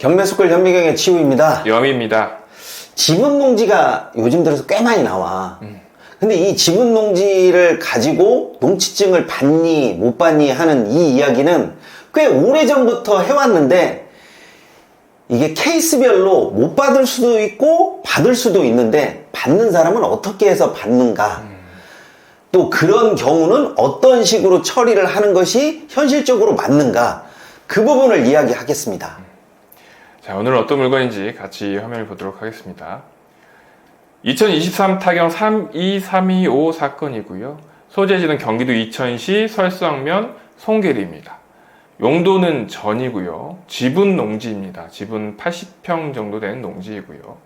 경매수골 현미경의 치우입니다. 염입니다. 지분 농지가 요즘 들어서 꽤 많이 나와. 근데 이 지분 농지를 가지고 농지증을 받니 못 받니 하는 이 이야기는 꽤 오래전부터 해왔는데 이게 케이스별로 못 받을 수도 있고 받을 수도 있는데 받는 사람은 어떻게 해서 받는가 또 그런 경우는 어떤 식으로 처리를 하는 것이 현실적으로 맞는가 그 부분을 이야기하겠습니다. 자, 오늘은 어떤 물건인지 같이 화면을 보도록 하겠습니다. 2023 타경 32325 사건이고요. 소재지는 경기도 이천시 설수항면 송계리입니다. 용도는 전이고요. 지분 농지입니다. 지분 80평 정도 되는 농지이고요.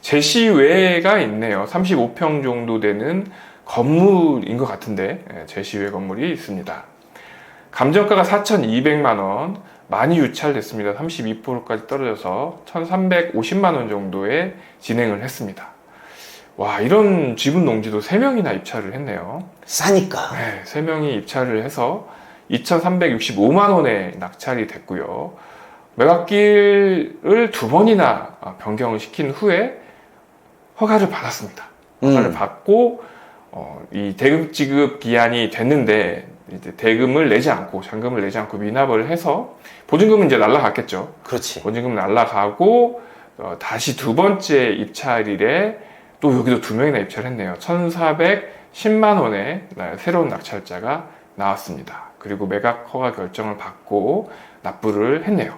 제시 외가 있네요. 35평 정도 되는 건물인 것 같은데 예, 제시외 건물이 있습니다. 감정가가 4,200만 원, 많이 유찰됐습니다. 32%까지 떨어져서 1,350만 원 정도에 진행을 했습니다. 와, 이런 지분 농지도 3명이나 입찰을 했네요. 싸니까. 네, 3명이 입찰을 해서 2,365만 원에 낙찰이 됐고요. 매각길을 두 번이나 변경을 시킨 후에 허가를 받았습니다. 허가를 음. 받고 어, 이 대금 지급 기한이 됐는데 이제 대금을 내지 않고 잔금을 내지 않고 미납을 해서 보증금은 이제 날라갔겠죠. 그렇지. 보증금 날라가고 어, 다시 두 번째 입찰일에 또 여기도 두 명이나 입찰했네요. 1,410만 원의 나- 새로운 낙찰자가 나왔습니다. 그리고 매각 허가 결정을 받고 납부를 했네요.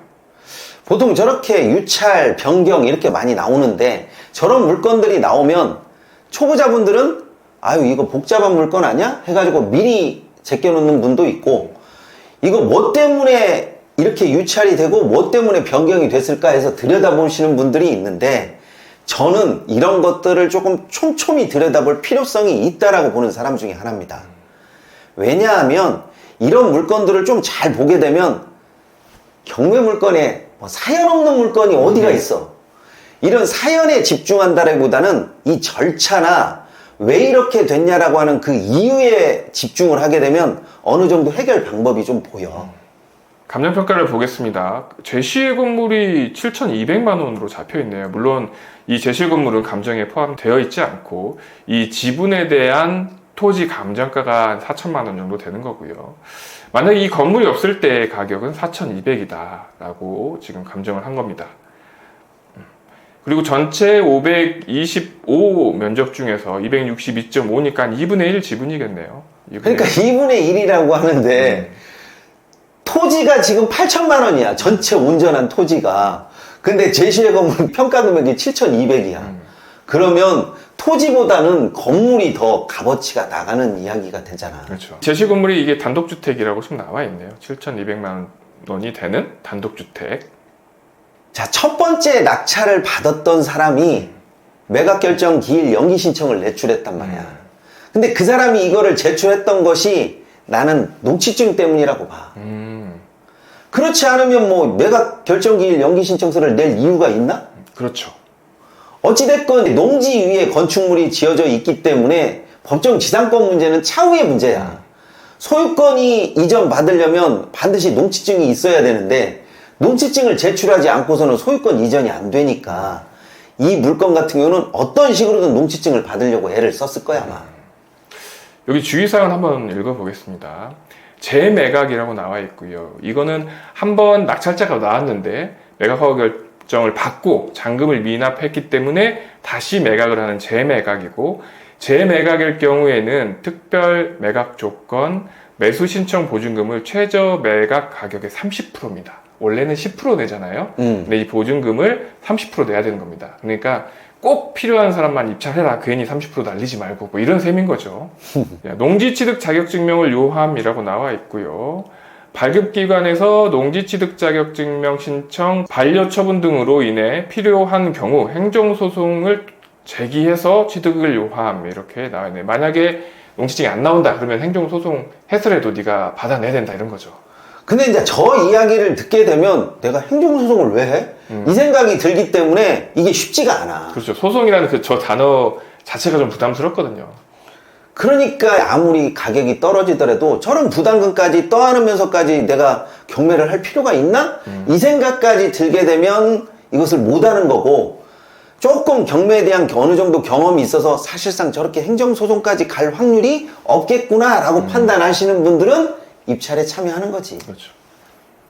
보통 저렇게 유찰, 변경 이렇게 많이 나오는데 저런 물건들이 나오면 초보자분들은 아유 이거 복잡한 물건 아니야? 해가지고 미리 제껴놓는 분도 있고 이거 뭐 때문에 이렇게 유찰이 되고 뭐 때문에 변경이 됐을까 해서 들여다보시는 분들이 있는데 저는 이런 것들을 조금 촘촘히 들여다볼 필요성이 있다라고 보는 사람 중에 하나입니다. 왜냐하면 이런 물건들을 좀 잘 보게 되면 경매 물건에 뭐 사연 없는 물건이 어디가 있어? 이런 사연에 집중한다기보다는 이 절차나 왜 이렇게 됐냐라고 하는 그 이유에 집중을 하게 되면 어느 정도 해결 방법이 좀 보여. 감정평가를 보겠습니다. 제시의 건물이 7,200만 원으로 잡혀 있네요. 물론 이 제시의 건물은 감정에 포함되어 있지 않고 이 지분에 대한 토지 감정가가 4천만 원 정도 되는 거고요. 만약에 이 건물이 없을 때 가격은 4,200이다라고 지금 감정을 한 겁니다. 음. 그리고 전체 525 면적 중에서 262.5니까 2분의 1 지분이겠네요. 2분의 그러니까 2분의 1이라고 하는데 토지가 지금 8천만 원이야. 전체 온전한 토지가. 근데 제시의 건물 평가 금액이 7,200이야. 그러면 토지보다는 건물이 더 값어치가 나가는 이야기가 되잖아. 그렇죠. 제시 건물이 이게 단독주택이라고 지금 나와 있네요. 7,200만 원이 되는 단독주택. 자, 첫 번째 낙찰을 받았던 사람이 매각 결정 기일 연기 신청을 내출했단 말이야. 근데 그 사람이 이거를 제출했던 것이 나는 농취증 때문이라고 봐. 음, 그렇지 않으면 뭐 매각 결정 기일 연기 신청서를 낼 이유가 있나? 그렇죠. 어찌됐건 농지 위에 건축물이 지어져 있기 때문에 법정 지상권 문제는 차후의 문제야. 소유권이 이전 받으려면 반드시 농지증이 있어야 되는데 농지증을 제출하지 않고서는 소유권 이전이 안 되니까 이 물건 같은 경우는 어떤 식으로든 농지증을 받으려고 애를 썼을 거야 아마. 여기 주의사항 한번 읽어보겠습니다. 재매각이라고 나와 있고요. 이거는 한번 낙찰자가 나왔는데 매각 허가 결정을 받고 잔금을 미납했기 때문에 다시 매각을 하는 재매각이고 재매각일 경우에는 특별 매각 조건 매수 신청 보증금을 최저 매각 가격의 30%입니다. 원래는 10% 내잖아요. 음. 근데 이 보증금을 30% 내야 되는 겁니다. 그러니까 꼭 필요한 사람만 입찰해라. 괜히 30% 날리지 말고 뭐 이런 셈인 거죠. 야, 농지취득 자격증명을 요함이라고 나와 있고요. 발급기관에서 농지취득 자격증명 신청, 반려처분 등으로 인해 필요한 경우 행정소송을 제기해서 취득을 요함 이렇게 나와 있네요. 만약에 농지증이 안 나온다 그러면 행정소송 해서라도 네가 받아내야 된다 이런 거죠. 근데 이제 저 이야기를 듣게 되면 내가 행정소송을 왜 해? 이 생각이 들기 때문에 이게 쉽지가 않아. 그렇죠. 소송이라는 그 저 단어 자체가 좀 부담스럽거든요. 그러니까 아무리 가격이 떨어지더라도 저런 부담금까지 떠안으면서까지 내가 경매를 할 필요가 있나? 이 생각까지 들게 되면 이것을 못 하는 거고 조금 경매에 대한 어느 정도 경험이 있어서 사실상 저렇게 행정소송까지 갈 확률이 없겠구나라고 판단하시는 분들은 입찰에 참여하는 거지. 그렇죠.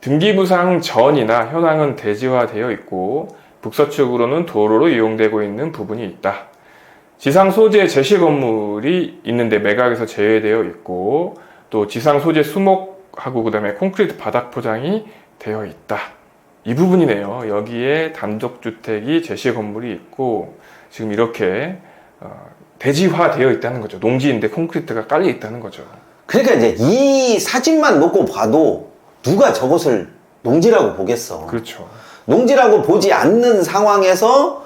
등기부상 전이나 현황은 대지화되어 있고 북서측으로는 도로로 이용되고 있는 부분이 있다. 지상 소재 제시 건물이 있는데 매각에서 제외되어 있고 또 지상 소재 수목하고 그다음에 콘크리트 바닥 포장이 되어 있다. 이 부분이네요. 여기에 단독주택이 제시 건물이 있고 지금 이렇게 어, 대지화되어 있다는 거죠. 농지인데 콘크리트가 깔려 있다는 거죠. 그러니까 이제 이 사진만 놓고 봐도 누가 저것을 농지라고 보겠어. 그렇죠. 농지라고 보지 않는 상황에서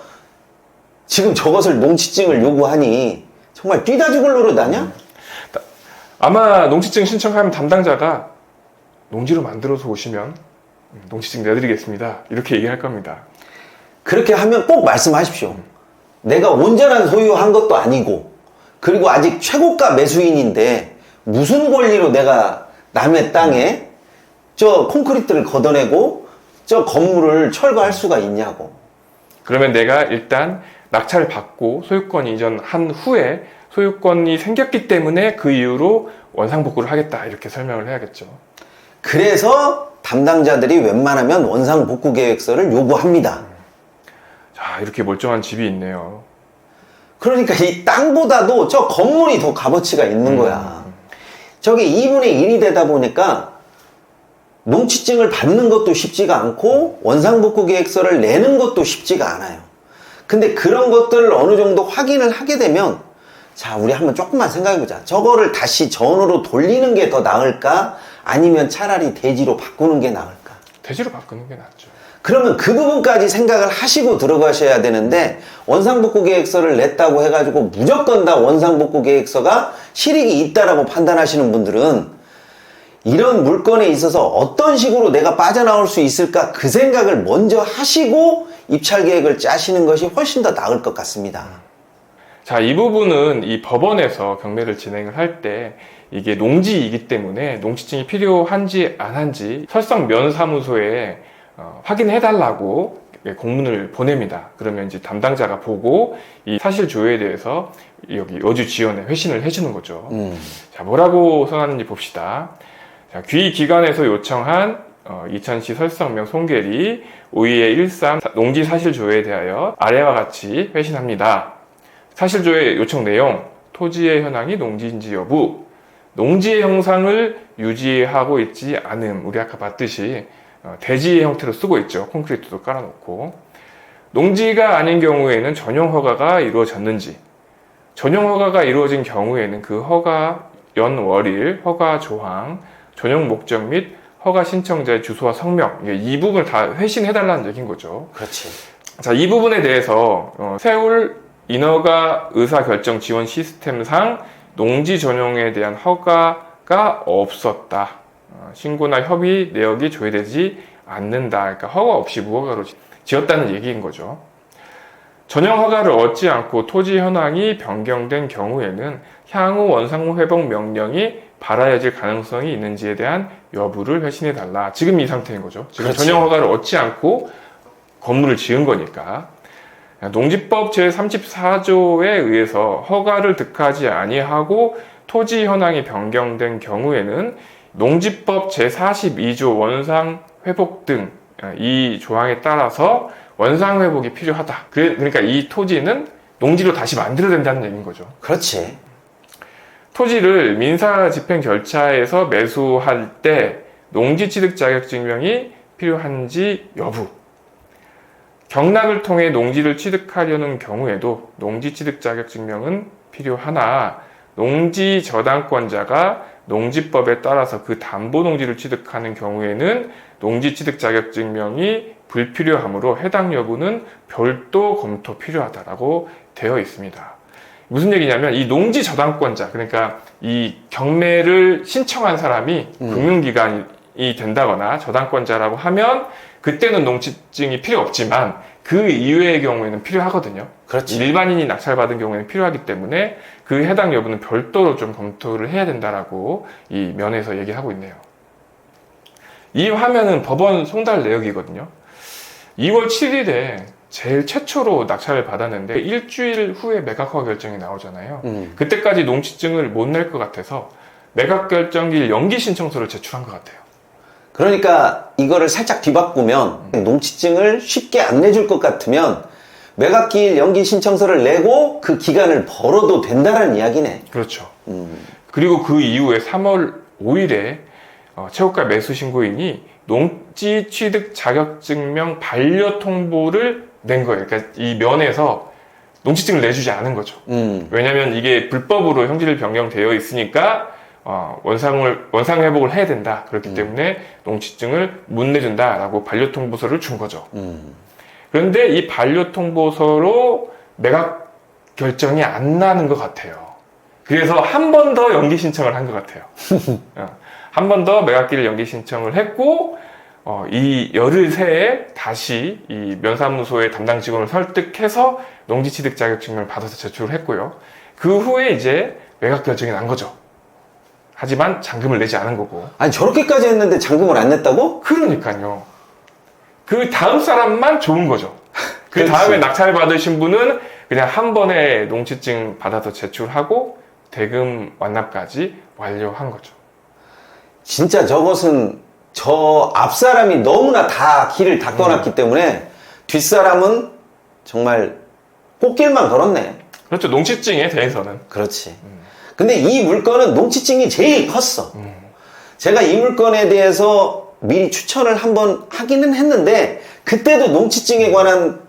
지금 저것을 농지증을 요구하니 정말 뛰다 죽을 노릇 아냐? 아마 농지증 신청하면 담당자가 농지로 만들어서 오시면 음, 농지증 내드리겠습니다. 이렇게 얘기할 겁니다. 그렇게 하면 꼭 말씀하십시오. 내가 온전한 소유한 것도 아니고 그리고 아직 최고가 매수인인데 무슨 권리로 내가 남의 땅에 저 콘크리트를 걷어내고 저 건물을 철거할 수가 있냐고. 그러면 내가 일단 낙찰을 받고 소유권 이전한 후에 소유권이 생겼기 때문에 그 이유로 원상복구를 하겠다 이렇게 설명을 해야겠죠. 그래서 담당자들이 웬만하면 원상 복구 계획서를 요구합니다. 자 이렇게 멀쩡한 집이 있네요. 그러니까 이 땅보다도 저 건물이 더 값어치가 있는 거야. 저게 2분의 1이 되다 보니까 농지증을 받는 것도 쉽지가 않고 원상복구 계획서를 내는 것도 쉽지가 않아요. 근데 그런 것들을 어느 정도 확인을 하게 되면 자, 우리 한번 조금만 생각해보자. 저거를 다시 전으로 돌리는 게 더 나을까? 아니면 차라리 대지로 바꾸는 게 나을까? 대지로 바꾸는 게 낫죠. 그러면 그 부분까지 생각을 하시고 들어가셔야 되는데 원상복구 계획서를 냈다고 해가지고 무조건 다 원상복구 계획서가 실익이 있다라고 판단하시는 분들은 이런 물건에 있어서 어떤 식으로 내가 빠져나올 수 있을까 그 생각을 먼저 하시고 입찰 계획을 짜시는 것이 훨씬 더 나을 것 같습니다. 자, 이 부분은 이 법원에서 경매를 진행을 할때 이게 농지이기 때문에 농지증이 필요한지 안 한지 설상 면사무소에 어, 확인해 달라고 공문을 보냅니다. 그러면 이제 담당자가 보고 이 사실 조회에 대해서 여기 여주 지원에 회신을 해주는 거죠. 음. 자, 뭐라고 써놨는지 봅시다. 자, 귀 기관에서 요청한 어, 이천시 설성명 송계리 52의 13 농지 사실 조회에 대하여 아래와 같이 회신합니다. 사실 조회 요청 내용, 토지의 현황이 농지인지 여부, 농지의 형상을 유지하고 있지 않음, 우리 아까 봤듯이 어, 대지의 형태로 쓰고 있죠. 콘크리트도 깔아놓고. 농지가 아닌 경우에는 전용 허가가 이루어졌는지, 전용 허가가 이루어진 경우에는 그 허가 연월일, 허가 조항, 전용 목적 및 허가 신청자의 주소와 성명, 이 부분을 다 회신해달라는 얘기인 거죠. 그렇지. 자, 이 부분에 대해서 어, 세울 인허가 의사결정 지원 시스템상 농지 전용에 대한 허가가 없었다. 어, 신고나 협의 내역이 조회되지 않는다. 그러니까 허가 없이 무허가로 지- 지었다는 얘기인 거죠. 전용 허가를 얻지 않고 토지 현황이 변경된 경우에는 향후 원상무 회복 명령이 발하여질 가능성이 있는지에 대한 여부를 회신해 달라. 지금 이 상태인 거죠. 지금 그렇지. 전용 허가를 얻지 않고 건물을 지은 거니까. 농지법 제34조에 의해서 허가를 득하지 아니하고 토지 현황이 변경된 경우에는 농지법 제42조 원상 회복 등 이 조항에 따라서 원상 회복이 필요하다. 그래- 그러니까 이 토지는 농지로 다시 만들어야 된다는 얘기인 거죠. 그렇지. 토지를 민사 집행 절차에서 매수할 때 농지 취득 자격 증명이 필요한지 여부. 경락을 통해 농지를 취득하려는 경우에도 농지 취득 자격 증명은 필요하나 농지 저당권자가 농지법에 따라서 그 담보 농지를 취득하는 경우에는 농지 취득 자격 증명이 불필요하므로 해당 여부는 별도 검토 필요하다라고 되어 있습니다. 무슨 얘기냐면 이 농지 저당권자 그러니까 이 경매를 신청한 사람이 음. 금융기관이 된다거나 저당권자라고 하면 그때는 농지증이 필요 없지만 그 이외의 경우에는 필요하거든요. 그렇지. 일반인이 낙찰받은 경우에는 필요하기 때문에 그 해당 여부는 별도로 좀 검토를 해야 된다라고 이 면에서 얘기하고 있네요. 이 화면은 법원 송달 내역이거든요. 2월 7일에 제일 최초로 낙찰을 받았는데 일주일 후에 매각 허가 결정이 나오잖아요. 음. 그때까지 농지증을 못 낼 것 같아서 매각 결정일 연기 신청서를 제출한 것 같아요. 그러니까 이거를 살짝 뒤바꾸면 농지증을 쉽게 안 내줄 것 같으면 매각기일 연기 신청서를 내고 그 기간을 벌어도 된다는 이야기네. 그렇죠. 음. 그리고 그 이후에 3월 5일에 어, 최고가 매수 신고인이 농지 취득 자격증명 반려 통보를 낸 거예요. 그러니까 이 면에서 농지증을 내주지 않은 거죠. 음. 왜냐하면 이게 불법으로 형질 변경되어 있으니까 어, 원상을 원상 회복을 해야 된다. 그렇기 때문에 농지증을 못 내준다라고 반려 통보서를 준 거죠. 음. 그런데 이 반려 통보서로 매각 결정이 안 나는 것 같아요. 그래서 한 번 더 연기 신청을 한 것 같아요. 어, 한번 더 매각기를 연기 신청을 했고 어, 이 열흘 새에 다시 이 면사무소의 담당 직원을 설득해서 농지 취득 자격증명을 받아서 제출을 했고요. 그 후에 이제 매각 결정이 난 거죠. 하지만 잔금을 내지 않은 거고. 아니 저렇게까지 했는데 잔금을 안 냈다고? 그러니까요. 그 다음 사람만 좋은 거죠. 그. 다음에 낙찰 받으신 분은 그냥 한 번에 농지증 받아서 제출하고 대금 완납까지 완료한 거죠. 진짜 저것은 저 앞사람이 너무나 다 길을 닦아놨기 때문에 뒷사람은 정말 꽃길만 걸었네. 그렇죠. 농지증에 대해서는. 그렇지. 근데 이 물건은 농치증이 제일 컸어. 제가 이 물건에 대해서 미리 추천을 한번 하기는 했는데 그때도 농치증에 관한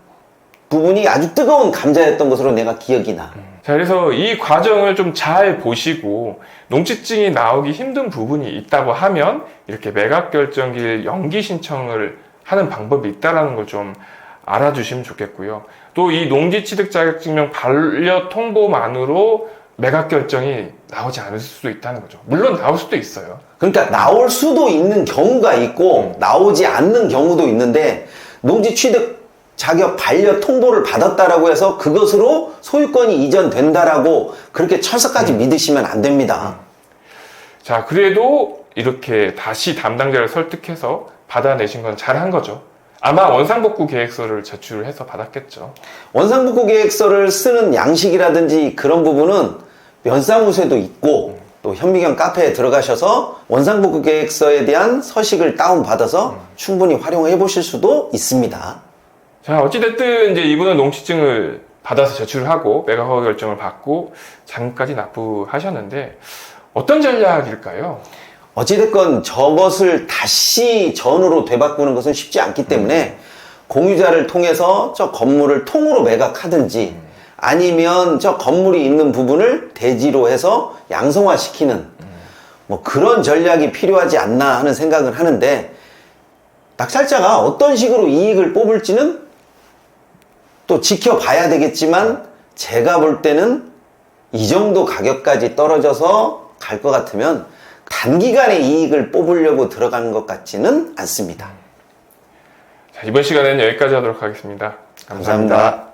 부분이 아주 뜨거운 감자였던 것으로 내가 기억이 나. 자, 그래서 이 과정을 좀 잘 보시고 농지증이 나오기 힘든 부분이 있다고 하면 이렇게 매각 결정기일 연기 신청을 하는 방법이 있다라는 걸 좀 알아주시면 좋겠고요. 또 이 농지 취득 자격증명 반려 통보만으로 매각 결정이 나오지 않을 수도 있다는 거죠. 물론 나올 수도 있어요. 그러니까 나올 수도 있는 경우가 있고 나오지 않는 경우도 있는데 농지 취득 자격 반려 통보를 받았다라고 해서 그것으로 소유권이 이전된다라고 그렇게 철석까지 믿으시면 안 됩니다. 자, 그래도 이렇게 다시 담당자를 설득해서 받아내신 건 잘한 거죠. 아마 원상복구 계획서를 제출해서 받았겠죠. 원상복구 계획서를 쓰는 양식이라든지 그런 부분은 면사무소에도 있고 또 현미경 카페에 들어가셔서 원상복구 계획서에 대한 서식을 다운받아서 충분히 활용해 보실 수도 있습니다. 자, 어찌됐든 이제 이분은 농지증을 받아서 제출을 하고 매각 허가 결정을 받고 잔금까지 납부하셨는데 어떤 전략일까요? 어찌됐건 저것을 다시 전으로 되바꾸는 것은 쉽지 않기 때문에 공유자를 통해서 저 건물을 통으로 매각하든지 아니면 저 건물이 있는 부분을 대지로 해서 양성화시키는 뭐 그런 전략이 필요하지 않나 하는 생각을 하는데 낙찰자가 어떤 식으로 이익을 뽑을지는 또 지켜봐야 되겠지만 제가 볼 때는 이 정도 가격까지 떨어져서 갈 것 같으면 단기간에 이익을 뽑으려고 들어가는 것 같지는 않습니다. 자, 이번 시간에는 여기까지 하도록 하겠습니다 감사합니다. 감사합니다.